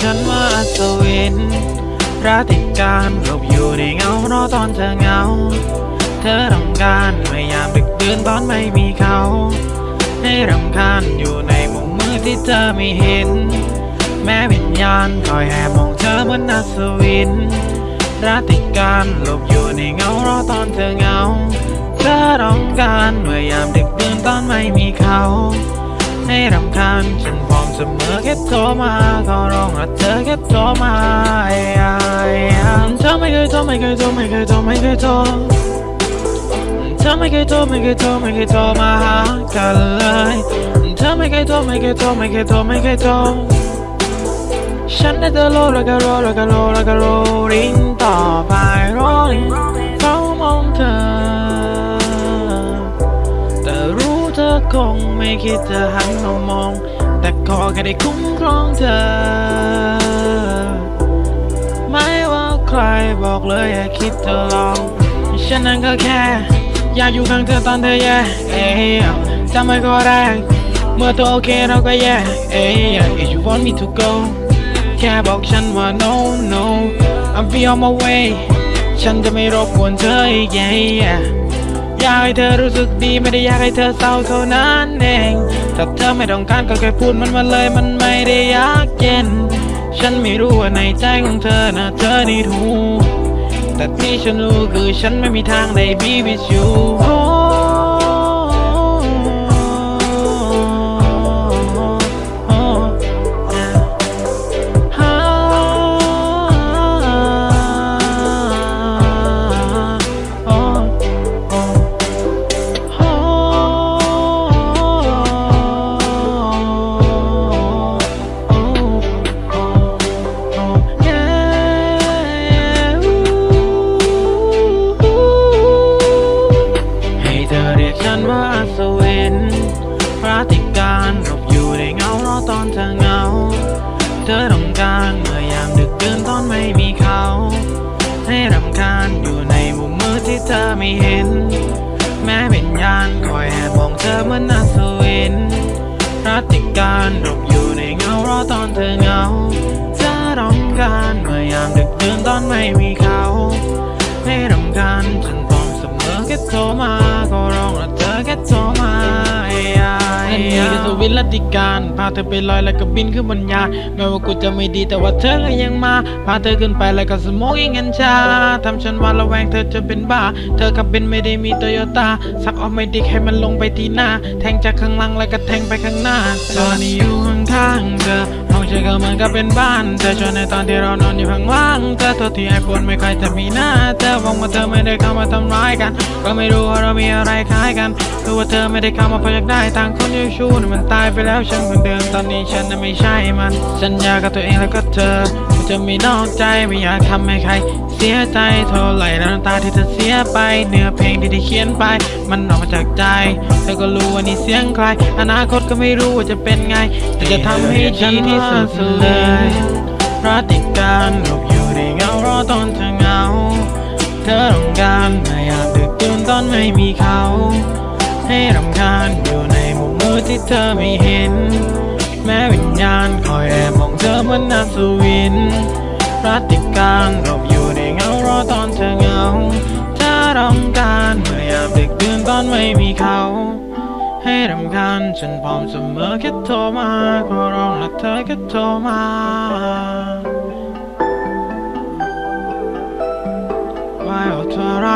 ฉันว่าอัศวินราติการหลบอยู่ในเงารอตอนเธอเงา เธอรำคาญไม่ยามดึกดื่นตอนไม่มีเขา ให้รำคาญอยู่ในมุมมืดที่เธอไม่เห็น แม้วิญญาณคอยแอบมองเธอเหมือนอัศวินราติการหลบอยู่ในเงารอตอนเธอเงา เธอร้องการเมื่อยามดึกดื่นตอนไม่มีเขา ให้รำคาญฉันพร้อมเสมอแค่โทรมาก็ร้องรักเธอแค่โทรมาเธอไม่เคยโทรไม่เคยโทรไม่เคยโทรไม่เคยโทรเธอไม่เคยโทรไม่เคยโทรไม่เคยโทรมาหากันเลยเธอไม่เคยโทรไม่เคยโทรไม่เคยโทรไม่เคยโทรฉันได้แต่รอแล้วก็รอแล้วก็รอแล้วก็รอริงต่อไปรอริง คงไม่คิดจะหันมามอง แต่ขอแค่ได้คุ้มครองเธอ ไม่ว่าใครบอกเลยอย่าคิดจะลอง ฉันนั้นก็แค่ อยากอยู่ข้างเธอตอนเธอแย่เอ้ยจำไว้ก็ได้เมื่อเธอโอเคเราก็แย่เอ้ย if you want me to go แค่บอกฉันว่า no no I'm be on my way ฉันจะไม่รบกวนเธออีก yeah yeah อยากให้เธอรู้สึกดีไม่ได้อยากให้เธอเศร้าเท่านั้นเอง ถ้าเธอไม่ต้องการก็แค่พูดมันมาเลยมันไม่ได้ยากเย็น ฉันไม่รู้ว่าในใจของเธอนะเธอนี่ถูกแต่ที่ฉันรู้คือฉันไม่มีทางได้ be with you ธอเหมือนอัสวินรัติการรบอยู่ในเงารอตอนเธอเงาเธอต้องการเมื่อยามดึกดื่นตอนไม่มีเขาให้รำคาญฉันพร้อมเสมอแค่โทรมาก็ร้องและเธอแค่โทร วินลัติการพาเธอไปลอยแล้วก็บินขึ้นบนยาแม้ว่ากูจะไม่ดีแต่ว่าเธอก็ยังมาพาเธอขึ้นไปแล้วก็สมองยังเงินชาทำฉันหวันระแวงเธอจะเป็นบ้า เธอขับเป็นไม่ได้มีโตโยต้าสักออฟไม่ดิกให้มันลงไปที่หน้า แทงจากข้างหลังแล้วก็แทงไปข้างหน้าตอนนี้อยู่ข้างๆเธอ ห้อก็เหมือนกับเป็นบ้าน แต่ชวนในตอนที่เรานอนอยู่ข้างล่างเธอตัวที่ไอปวนไม่ค่อยจะมีหน้าเธอหวังว่าเธอไม่ได้เข้ามาทำร้ายกัน ก็ไม่รู้ว่าเรามีอะไรคล้ายกันคือว่าเธอไม่ได้เข้ามาเพราะอยากได้ทางคนยิ่ชู้นมันตายไปแล้วฉันคนเดิมตอนนี้ฉันน่ะไม่ใช่มันสัญญากับตัวเองแล้วก็เธอ จะไม่นอกใจไม่อยากทำให้ใคร เสียใจเท่าไหร่แล้วน้ำตาที่เธอเสียไป เนื้อเพลงที่ได้เขียนไป มันออกมาจากใจ เธอก็รู้ว่านี่เสียงใคร อนาคตก็ไม่รู้ว่าจะเป็นไง แต่จะทำให้ดีที่สุดเลยพระติการหลบอยู่ในเงารอตอนเธอเหงา เธอต้องการไม่อยากดึกดื่นตอนไม่มีเขา ให้รำคาญอยู่ในมุมมืดที่เธอไม่เห็น แม้วิญญาณคอยแอบมองเธอเหมือนนักสวินพรางหลบอยู่ในเงารอตอนเธอเหงาเธอร้องการเมื่อยามดึกดื่นตอนไม่มีเขา ให้รำคาญฉันพร้อมเสมอแค่โทรมาขอร้องและเธอแค่โทรมาว่าเอาเท่าไร